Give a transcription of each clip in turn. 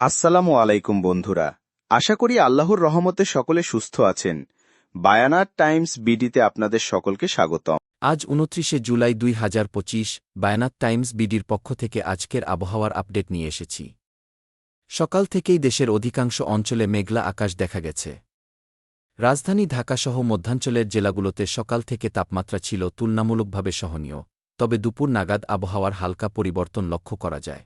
আসসালামু আলাইকুম বন্ধুরা। আশা করি আল্লাহর রহমতে সকলে সুস্থ আছেন। বায়ানার টাইমস বিডিতে আপনাদের সকলকে স্বাগতম। আজ উনত্রিশে জুলাই দুই হাজার পঁচিশ বায়ানাত টাইমস বিডির পক্ষ থেকে আজকের আবহাওয়ার আপডেট নিয়ে এসেছি। সকাল থেকেই দেশের অধিকাংশ অঞ্চলে মেঘলা আকাশ দেখা গেছে। রাজধানী ঢাকাসহ মধ্যাঞ্চলের জেলাগুলোতে সকাল থেকে তাপমাত্রা ছিল তুলনামূলকভাবে সহনীয়, তবে দুপুর নাগাদ আবহাওয়ার হালকা পরিবর্তন লক্ষ্য করা যায়।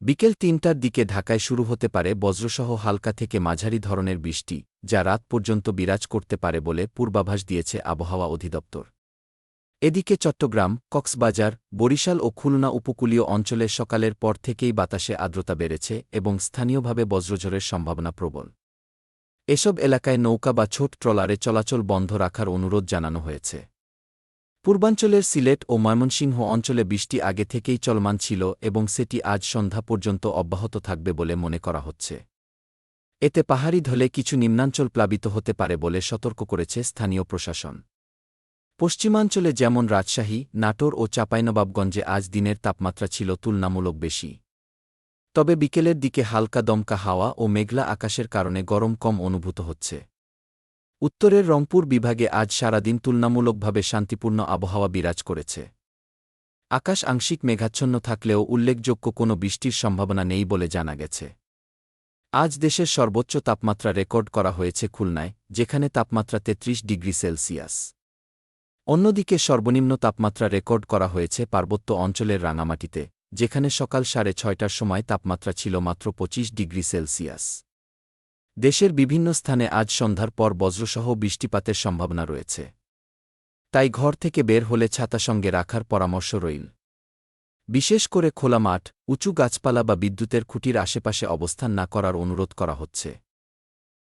বিকেল তিনটার দিকে ঢাকায় শুরু হতে পারে বজ্রসহ হালকা থেকে মাঝারি ধরনের বৃষ্টি, যা রাত পর্যন্ত বিরাজ করতে পারে বলে পূর্বাভাস দিয়েছে আবহাওয়া অধিদপ্তর। এদিকে চট্টগ্রাম, কক্সবাজার, বরিশাল ও খুলনা উপকূলীয় অঞ্চলে সকালের পর থেকেই বাতাসে আর্দ্রতা বেড়েছে এবং স্থানীয়ভাবে বজ্রঝড়ের সম্ভাবনা প্রবল। এসব এলাকায় নৌকা বা ছোট ট্রলারে চলাচল বন্ধ রাখার অনুরোধ জানানো হয়েছে। পূর্বাঞ্চলের সিলেট ও ময়মনসিংহ অঞ্চলে বৃষ্টি আগে থেকেই চলমান ছিল এবং সেটি আজ সন্ধ্যা পর্যন্ত অব্যাহত থাকবে বলে মনে করা হচ্ছে। এতে পাহাড়ি ঢলে কিছু নিম্নাঞ্চল প্লাবিত হতে পারে বলে সতর্ক করেছে স্থানীয় প্রশাসন। পশ্চিমাঞ্চলে যেমন রাজশাহী, নাটোর ও চাঁপাইনবাবগঞ্জে আজ দিনের তাপমাত্রা ছিল তুলনামূলক বেশি। তবে বিকেলের দিকে হালকা দমকা হাওয়া ও মেঘলা আকাশের কারণে গরম কম অনুভূত হচ্ছে। উত্তরের রংপুর বিভাগে আজ সারাদিন তুলনামূলকভাবে শান্তিপূর্ণ আবহাওয়া বিরাজ করেছে। আকাশ আংশিক মেঘাচ্ছন্ন থাকলেও উল্লেখযোগ্য কোনো বৃষ্টির সম্ভাবনা নেই বলে জানা গেছে। আজ দেশের সর্বোচ্চ তাপমাত্রা রেকর্ড করা হয়েছে খুলনায়, যেখানে তাপমাত্রা ৩৩ ডিগ্রি সেলসিয়াস। অন্যদিকে সর্বনিম্ন তাপমাত্রা রেকর্ড করা হয়েছে পার্বত্য অঞ্চলের রাঙামাটিতে, যেখানে সকাল সাড়ে ছয়টার সময় তাপমাত্রা ছিল মাত্র ২৫ ডিগ্রি সেলসিয়াস। দেশের বিভিন্ন স্থানে আজ সন্ধ্যার পর বজ্রসহ বৃষ্টিপাতের সম্ভাবনা রয়েছে। তাই ঘর থেকে বের হলে ছাতা সঙ্গে রাখার পরামর্শ রইল। বিশেষ করে খোলা মাঠ, উঁচু গাছপালা বা বিদ্যুতের খুঁটির আশেপাশে অবস্থান না করার অনুরোধ করা হচ্ছে।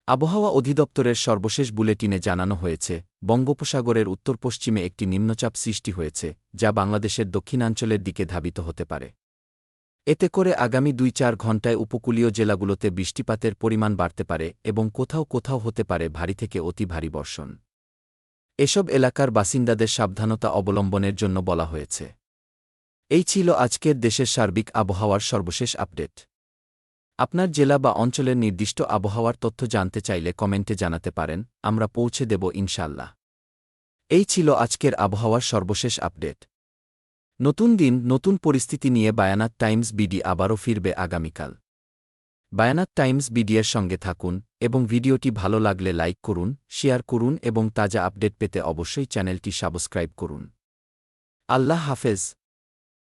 আবহাওয়া অধিদপ্তরের সর্বশেষ বুলেটিনে জানানো হয়েছে, বঙ্গোপসাগরের উত্তর পশ্চিমে একটি নিম্নচাপ সৃষ্টি হয়েছে, যা বাংলাদেশের দক্ষিণাঞ্চলের দিকে ধাবিত হতে পারে। এতে করে আগামী দুই চার ঘণ্টায় উপকূলীয় জেলাগুলোতে বৃষ্টিপাতের পরিমাণ বাড়তে পারে এবং কোথাও কোথাও হতে পারে ভারী থেকে অতি ভারী বর্ষণ। এসব এলাকার বাসিন্দাদের সাবধানতা অবলম্বনের জন্য বলা হয়েছে। এই ছিল আজকের দেশের সার্বিক আবহাওয়ার সর্বশেষ আপডেট। আপনার জেলা বা অঞ্চলের নির্দিষ্ট আবহাওয়ার তথ্য জানতে চাইলে কমেন্টে জানাতে পারেন, আমরা পৌঁছে দেব ইনশাল্লাহ এই ছিল আজকের আবহাওয়ার সর্বশেষ আপডেট। নতুন দিন, নতুন পরিস্থিতি নিয়ে বায়ানাত টাইমস বিডি আবারও ফিরবে আগামীকাল। বায়ানাত টাইমস বিডিএর সঙ্গে থাকুন এবং ভিডিওটি ভালো লাগলে লাইক করুন, শেয়ার করুন এবং তাজা আপডেট পেতে অবশ্যই চ্যানেলটি সাবস্ক্রাইব করুন। আল্লাহ হাফেজ।